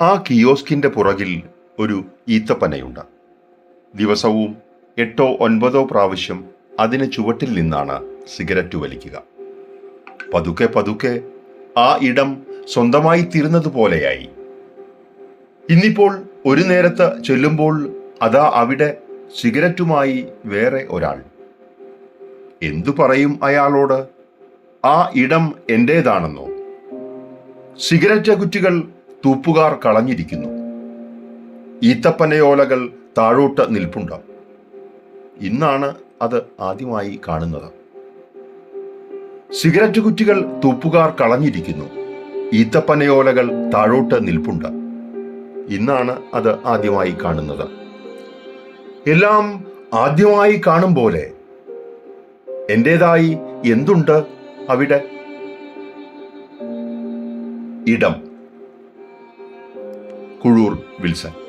ആ കിയോസ്കിന്റെ പുറകിൽ ഒരു ഈത്തപ്പനയുണ്ട്. ദിവസവും എട്ടോ ഒൻപതോ പ്രാവശ്യം അതിന് ചുവട്ടിൽ നിന്നാണ് സിഗരറ്റ് വലിക്കുക. പതുക്കെ പതുക്കെ ആ ഇടം സ്വന്തമായി തീർന്നതുപോലെയായി ഇന്നിപ്പോൾ ഒരു നേരത്ത് ചെല്ലുമ്പോൾ അതാ അവിടെ സിഗരറ്റുമായി വേറെ ഒരാൾ. എന്തു പറയും അയാളോട്? ആ ഇടം എന്റേതാണെന്നോ? സിഗരറ്റ് കുറ്റികൾ തൂപ്പുകാർ കളഞ്ഞിരിക്കുന്നു. ഈത്തപ്പനയോലകൾ താഴോട്ട് നിൽപ്പുണ്ട്? ഇന്നാണ് അത് ആദ്യമായി കാണുന്നത്. സിഗരറ്റ് കുറ്റികൾ തൂപ്പുകാർ കളഞ്ഞിരിക്കുന്നു. ഈത്തപ്പനയോലകൾ താഴോട്ട് നിൽപ്പുണ്ട്. ഇന്നാണ് അത് ആദ്യമായി കാണുന്നത്. എല്ലാം ആദ്യമായി കാണും പോലെ. എന്റേതായി എന്തുണ്ട് അവിടെ? ഇടം. കുഴൂർ വിൽസൺ.